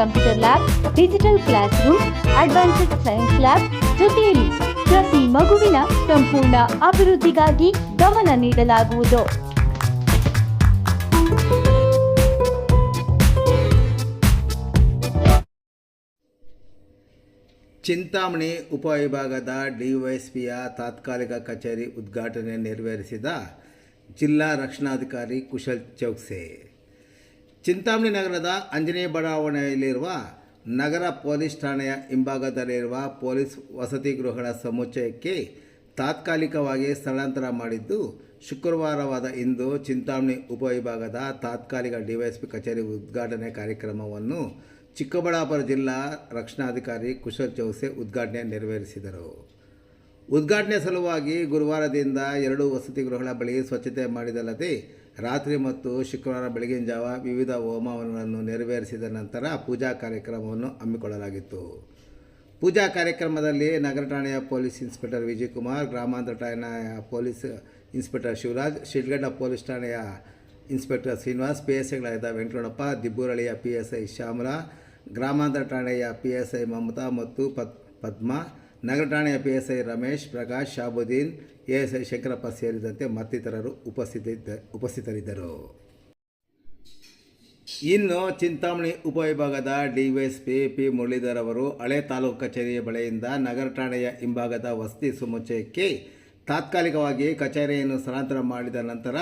Computer lab digital class room advanced science lab ಜೊತೆಯಲ್ಲಿ ಪ್ರತಿ ಮಗುವಿನ ಸಂಪೂರ್ಣ ಅಭಿವೃದ್ಧಿಗಾಗಿ ಗಮನ ನೀಡಲಾಗುವುದು. ಚಿಂತಾಮಣಿ ಉಪವಿಭಾಗದ ಡಿವೈಎಸ್ಪಿಯ ತಾತ್ಕಾಲಿಕ ಕಚೇರಿ ಉದ್ಘಾಟನೆ ನೆರವೇರಿಸಿದ ಜಿಲ್ಲಾ ರಕ್ಷಣಾಧಿಕಾರಿ ಕುಶಲ್ ಚೌಕ್ಸೆ. ಚಿಂತಾಮಣಿ ನಗರದ ಅಂಜನೇಯ ಬಡಾವಣೆಯಲ್ಲಿರುವ ನಗರ ಪೊಲೀಸ್ ಠಾಣೆಯ ಹಿಂಭಾಗದಲ್ಲಿರುವ ಪೊಲೀಸ್ ವಸತಿ ಗೃಹಗಳ ಸಮುಚ್ಚಯಕ್ಕೆ ತಾತ್ಕಾಲಿಕವಾಗಿ ಸ್ಥಳಾಂತರ ಮಾಡಿದ್ದು, ಶುಕ್ರವಾರವಾದ ಇಂದು ಚಿಂತಾಮಣಿ ಉಪವಿಭಾಗದ ತಾತ್ಕಾಲಿಕ ಡಿವೈಎಸ್ಪಿ ಕಚೇರಿ ಉದ್ಘಾಟನೆ ಕಾರ್ಯಕ್ರಮವನ್ನು ಚಿಕ್ಕಬಳ್ಳಾಪುರ ಜಿಲ್ಲಾ ರಕ್ಷಣಾಧಿಕಾರಿ ಕುಶಲ್ ಚೌಸೆ ಉದ್ಘಾಟನೆ ನೆರವೇರಿಸಿದರು. ಉದ್ಘಾಟನೆ ಸಲುವಾಗಿ ಗುರುವಾರದಿಂದ ಎರಡು ವಸತಿ ಗೃಹಗಳ ಬಳಿ ಸ್ವಚ್ಛತೆ ಮಾಡಿದಲ್ಲದೆ ರಾತ್ರಿ ಮತ್ತು ಶುಕ್ರವಾರ ಬೆಳಗಿನ ಜಾವ ವಿವಿಧ ಹೋಮವನ್ನು ನೆರವೇರಿಸಿದ ನಂತರ ಪೂಜಾ ಕಾರ್ಯಕ್ರಮವನ್ನು ಹಮ್ಮಿಕೊಳ್ಳಲಾಗಿತ್ತು. ಪೂಜಾ ಕಾರ್ಯಕ್ರಮದಲ್ಲಿ ನಗರ ಠಾಣೆಯ ಪೊಲೀಸ್ ಇನ್ಸ್ಪೆಕ್ಟರ್ ವಿಜಯಕುಮಾರ್, ಗ್ರಾಮಾಂತರ ಠಾಣೆಯ police inspector Shivaraj, Shidlaghatta police ಠಾಣೆಯ ಇನ್ಸ್ಪೆಕ್ಟರ್ ಶ್ರೀನಿವಾಸ್ ಪಿ ಎಸ್ ಐಗಳಾದ ವೆಂಕಟರಮಣಪ್ಪ ದಿಬ್ಬೂರಳಿಯ ಪಿ ಎಸ್ ಐ ಶ್ಯಾಮಲಾ, ಗ್ರಾಮಾಂತರ ಠಾಣೆಯ ಪಿ ಎಸ್ ಐ ಮಮತಾ ಮತ್ತು ಪದ್, ಪದ್ಮ, ನಗರ ಠಾಣೆಯ P S I Ramesh, Prakash, Shabuddin A S I Shankarappa ಸೇರಿದಂತೆ ಮತ್ತಿತರರು ಉಪಸ್ಥಿತಿದ್ದ ಉಪಸ್ಥಿತರಿದ್ದರು. ಇನ್ನು ಚಿಂತಾಮಣಿ ಉಪವಿಭಾಗದ ಡಿವೈಎಸ್ಪಿ ಪಿ ಮುರಳೀಧರ್ ಅವರು ಹಳೆ ತಾಲೂಕು ಕಚೇರಿಯ ಬಳಿಯಿಂದ ನಗರ ಠಾಣೆಯ ಹಿಂಭಾಗದ ವಸತಿ ಸಮುಚ್ಚಯಕ್ಕೆ ತಾತ್ಕಾಲಿಕವಾಗಿ ಕಚೇರಿಯನ್ನು ಸ್ಥಳಾಂತರ ಮಾಡಿದ ನಂತರ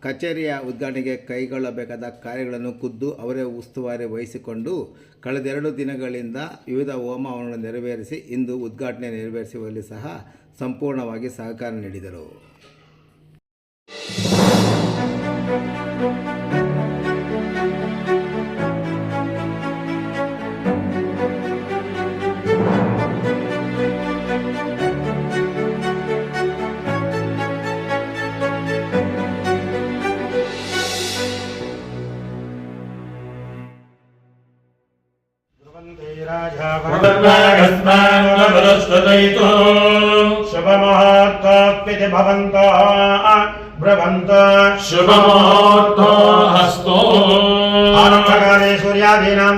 ಕಚೇರಿಯ ಉದ್ಘಾಟನೆಗೆ ಕೈಗೊಳ್ಳಬೇಕಾದ ಕಾರ್ಯಗಳನ್ನು ಖುದ್ದು ಅವರೇ ಉಸ್ತುವಾರಿ ವಹಿಸಿಕೊಂಡು ಕಳೆದೆರಡು ದಿನಗಳಿಂದ ವಿವಿಧ ಹೋಮವನ್ನು ನೆರವೇರಿಸಿ ಇಂದು ಉದ್ಘಾಟನೆ ನೆರವೇರಿಸುವಲ್ಲಿ ಸಹ ಸಂಪೂರ್ಣವಾಗಿ ಸಹಕಾರ ನೀಡಿದರು. शुभमुहूर्तोऽप्यति भवन्तो ब्रवन्तो। शुभमुहूर्तो हस्तो। आरम्भकाले सूर्यादीनां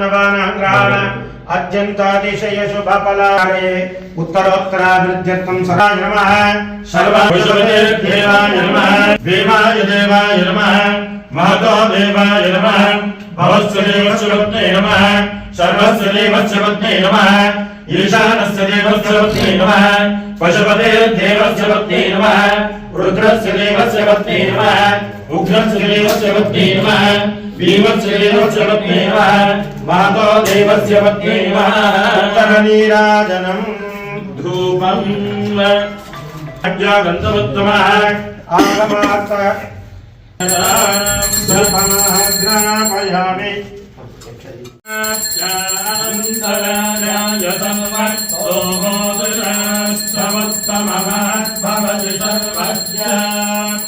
अत्यन्तातिशय शुभफलारे उत्तरोत्तराभिवृद्ध्यर्थं सदा नमः। नमः। देवाय देवाय नमः। महतो देवाय नमः। भवस्य देवस्य पत्न्यै नमः सर्वस्य देवस्य पत्न्यै नमः ईशानस्य देवस्य पत्न्यै नमः पशुपते देवस्य पत्न्यै नमः रुद्रस्य देवस्य पत्न्यै नमः उग्रस्य देवस्य पत्न्यै नमः भीमस्य देवस्य पत्न्यै नमः महतो देवस्य पत्न्यै नमः उत्तरनीराजनम् धूपम् अज्ञागन्तमुत्तमः आगमार्थ జపమగ్రయామి సమస్తమహద్భవతి సర్వస్య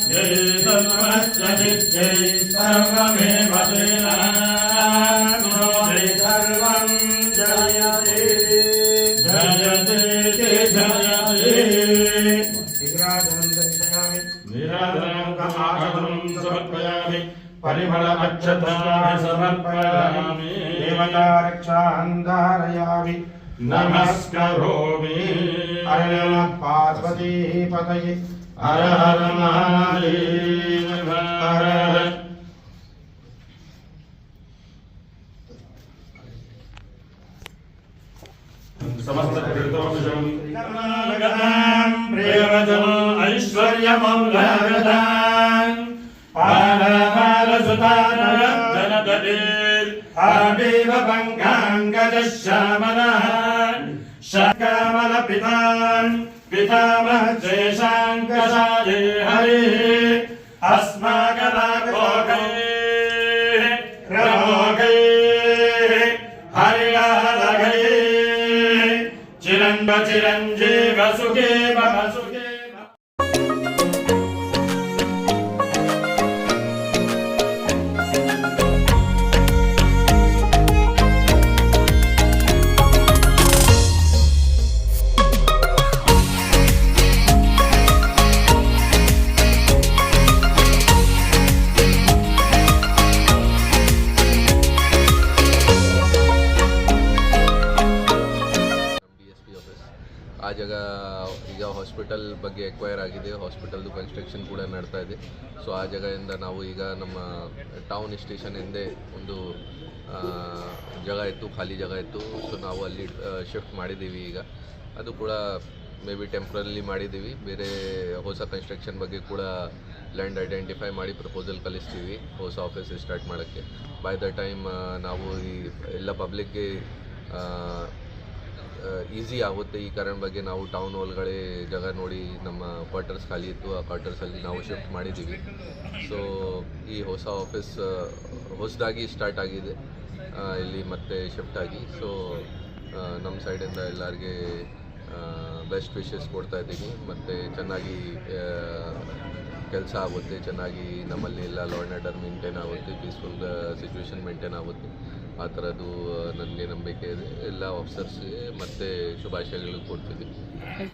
జై సర్వస్య జై సర్వమేవ జై సర్వం జయతే. జయతే జయ. परिमलमक्षतानि समर्पयामि देवता नमस्करोमि। हर पार्वती पतये। हर हर महादेव हर हर समस्त कृतोषं कर्मागतां प्रियवचनं ऐश्वर्यमौलगतां पालपालसुतानरजनदीर् आदेव पङ्काङ्गजश्यामलः शकामलपितान् पितामह शेषाङ्कशाये हरिः अस्माकलाकोगैः रमोगैः हरियालगैः चिरञ्ब चिरञ्जीव सुखे मम सुखे ಹಾಸ್ಪಿಟಲ್ ಬಗ್ಗೆ ಎಕ್ವೈರ್ ಆಗಿದೆ. ಹಾಸ್ಪಿಟಲ್ದು ಕನ್ಸ್ಟ್ರಕ್ಷನ್ ಕೂಡ ನಡ್ತಾ ಇದೆ. ಸೊ ಆ ಜಾಗದಿಂದ ನಾವು ಈಗ ನಮ್ಮ ಟೌನ್ ಸ್ಟೇಷನ್ ಹಿಂದೆ ಒಂದು ಜಾಗ ಇತ್ತು, ಖಾಲಿ ಜಾಗ ಇತ್ತು. ಸೊ ನಾವು ಅಲ್ಲಿ ಶಿಫ್ಟ್ ಮಾಡಿದ್ದೀವಿ ಈಗ. ಅದು ಕೂಡ ಮೇ ಬಿ ಟೆಂಪ್ರಲಿ ಮಾಡಿದ್ದೀವಿ. ಬೇರೆ ಹೊಸ ಕನ್ಸ್ಟ್ರಕ್ಷನ್ ಬಗ್ಗೆ ಕೂಡ ಲ್ಯಾಂಡ್ ಐಡೆಂಟಿಫೈ ಮಾಡಿ ಪ್ರಪೋಸಲ್ ಕಳಿಸ್ತೀವಿ. ಹೊಸ ಆಫೀಸ್ ಸ್ಟಾರ್ಟ್ ಮಾಡೋಕ್ಕೆ. ಬೈ ದ ಟೈಮ್ ನಾವು ಈ ಎಲ್ಲ ಪಬ್ಲಿಕ್ಗೆ ಈಸಿ ಆಗುತ್ತೆ. ಈ ಕಾರಣ ಬಗ್ಗೆ ನಾವು ಟೌನ್ ಹಾಲ್ಗಳೇ ಜಾಗ ನೋಡಿ ನಮ್ಮ ಕ್ವಾರ್ಟರ್ಸ್ ಖಾಲಿ ಇತ್ತು. ಆ ಕ್ವಾರ್ಟರ್ಸಲ್ಲಿ ನಾವು ಶಿಫ್ಟ್ ಮಾಡಿದ್ದೀವಿ ಸೊ ಈ ಹೊಸ ಆಫೀಸ್ ಹೊಸದಾಗಿ ಸ್ಟಾರ್ಟ್ ಆಗಿದೆ. ಇಲ್ಲಿ ಮತ್ತೆ ಶಿಫ್ಟ್ ಆಗಿ. ಸೊ ನಮ್ಮ ಸೈಡಿಂದ ಎಲ್ಲರಿಗೆ ಬೆಸ್ಟ್ ವಿಶಸ್ ಕೊಡ್ತಾ ಇದ್ದೀನಿ. ಮತ್ತು ಚೆನ್ನಾಗಿ ಕೆಲಸ ಆಗುತ್ತೆ. ಚೆನ್ನಾಗಿ ನಮ್ಮಲ್ಲಿ ಎಲ್ಲ ಲಾ ಆ್ಯಂಡ್ ಆರ್ಡರ್ ಮೇಂಟೈನ್ ಆಗುತ್ತೆ. ಪೀಸ್ಫುಲ್ ಸಿಚುವೇಶನ್ ಮೇಂಟೈನ್ ಆಗುತ್ತೆ. ಆ ಥರದ್ದು ನನಗೆ ನಂಬಿಕೆ ಇದೆ. ಎಲ್ಲ ಆಫೀಸರ್ಸ್ಗೆ ಮತ್ತೆ ಶುಭಾಶಯಗಳು ಕೊಡ್ತೀನಿ